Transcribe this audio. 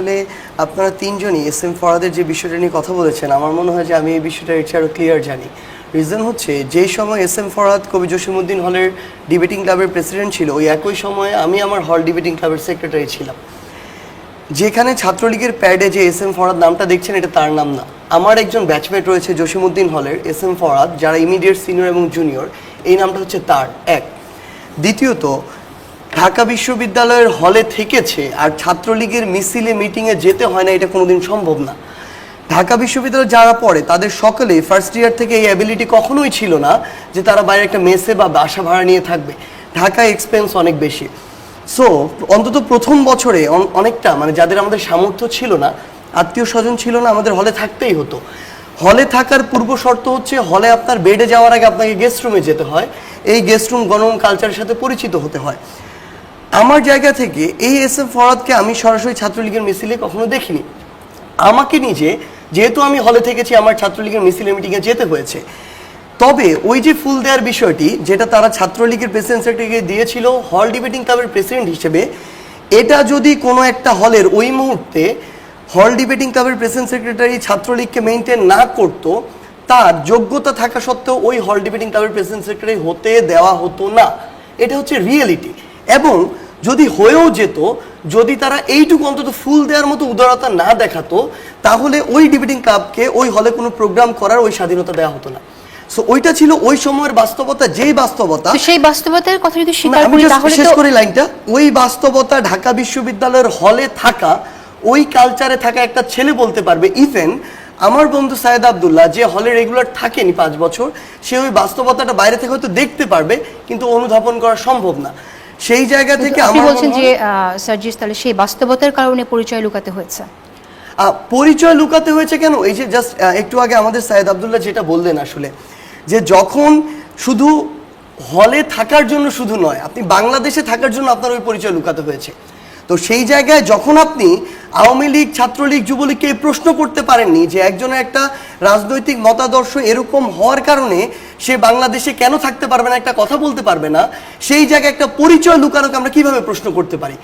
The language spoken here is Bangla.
আসলে আপনারা তিনজনই, এস এম ফরাদের যে বিষয়টা নিয়ে কথা বলেছেন, আমার মনে হয় যে আমি এই বিষয়টা এর আরও ক্লিয়ার জানি। রিজন হচ্ছে যে সময় এস এম ফরহাদ কবি জসিমুদ্দিন হলের ডিবেটিং ক্লাবের প্রেসিডেন্ট ছিল, ওই একই সময়ে আমি আমার হল ডিবেটিং ক্লাবের সেক্রেটারি ছিলাম। যেখানে ছাত্রলীগের প্যাডে যে এস এম ফরাদ নামটা দেখছেন, এটা তার নাম না। আমার একজন ব্যাচমেট রয়েছে জসিমুদ্দিন হলের, এস এম ফরাদ, যারা ইমিডিয়েট সিনিয়র এবং জুনিয়র এই নামটা হচ্ছে তার, এক। দ্বিতীয়ত ঢাকা বিশ্ববিদ্যালয়ের হলে থেকেছে আর ছাত্রলীগের মিছিলে মিটিংয়ে যেতে হয় না, এটা কোনোদিন সম্ভব না। ঢাকা বিশ্ববিদ্যালয়ে যারা পড়ে তাদের সকলে ফার্স্ট ইয়ার থেকে এই অ্যাবিলিটি কখনোই ছিল না যে তারা বাইরে একটা মেসে বা বাসা ভাড়া নিয়ে থাকবে। ঢাকা এক্সপেন্স অনেক বেশি। সো অন্তত প্রথম বছরে অন- অনেকটা মানে যাদের আমাদের সামর্থ্য ছিল না, আত্মীয় স্বজন ছিল না, আমাদের হলে থাকতেই হতো। হলে থাকার পূর্ব শর্ত হচ্ছে, হলে আপনার বেডে যাওয়ার আগে আপনাকে গেস্ট রুমে যেতে হয়। এই গেস্ট রুম গণম কালচারের সাথে পরিচিত হতে হয়। আমার জায়গা থেকে এই এস এম ফরাদকে আমি সরাসরি ছাত্রলীগের মিছিলে কখনো দেখিনি। আমাকে নিজে, যেহেতু আমি হলে থেকেছি, আমার ছাত্রলীগের মিছিলে মিটিংয়ে যেতে হয়েছে। তবে ওই যে ফুল দেওয়ার বিষয়টি, যেটা তারা ছাত্রলীগের প্রেসিডেন্ট সেক্রেটারিকে দিয়েছিল হল ডিবেটিং ক্লাবের প্রেসিডেন্ট হিসেবে, এটা যদি কোনো একটা হলের ওই মুহূর্তে হল ডিবেটিং ক্লাবের প্রেসিডেন্ট সেক্রেটারি ছাত্রলীগকে মেনটেন না করতো, তার যোগ্যতা থাকা সত্ত্বেও ওই হল ডিবেটিং ক্লাবের প্রেসিডেন্ট সেক্রেটারি হতে দেওয়া হতো না। এটা হচ্ছে রিয়েলিটি এবং যদি হয়েও যেত যদি তারা এইটুকু অন্তত ফুল দেওয়ার মতো উদারতা না দেখাতো তাহলে ওই ডিবেটিং ক্লাবকে ওই হলে কোনো প্রোগ্রাম করার ওই স্বাধীনতা দেওয়া হতো না। সো ওইটা ছিল ওই সময়ের বাস্তবতা যেই বাস্তবতা। সেই বাস্তবতার কথা যদি স্বীকার করি তাহলে শেষ করি লাইনটা। ওই বাস্তবতা ঢাকা বিশ্ববিদ্যালয়ের হলে থাকা ওই কালচারে থাকা একটা ছেলে বলতে পারবে ইভেন আমার বন্ধু সায়েদ আবদুল্লাহ যে হলে রেগুলার থাকেনি পাঁচ বছর সে ওই বাস্তবতাটা বাইরে থেকে হয়তো দেখতে পারবে কিন্তু অনুধাবন করা সম্ভব না। সেই জায়গা থেকে আপনি বলছেন যে সার্জিস তাহলে সেই বাস্তবতার কারণে পরিচয় লুকাতে হয়েছে। পরিচয় লুকাতে হয়েছে কেন? এই যে জাস্ট একটু আগে আমাদের সাইদ আবদুল্লাহ যেটা বললেন আসলে যে যখন শুধু হলে থাকার জন্য শুধু নয় আপনি বাংলাদেশে থাকার জন্য আপনার ওই পরিচয় লুকাতে হয়েছে। তো সেই জায়গায় যখন আপনি আওয়ামী লীগ, ছাত্রলীগ, যুবলীগকে প্রশ্ন করতে পারেননি যে একজনের একটা রাজনৈতিক মতাদর্শ এরকম হওয়ার কারণে সে বাংলাদেশে কেন থাকতে পারবে না, একটা কথা বলতে পারবে না। সেই জায়গায় একটা পরিচয় লুকানোকে আমরা কীভাবে প্রশ্ন করতে পারি?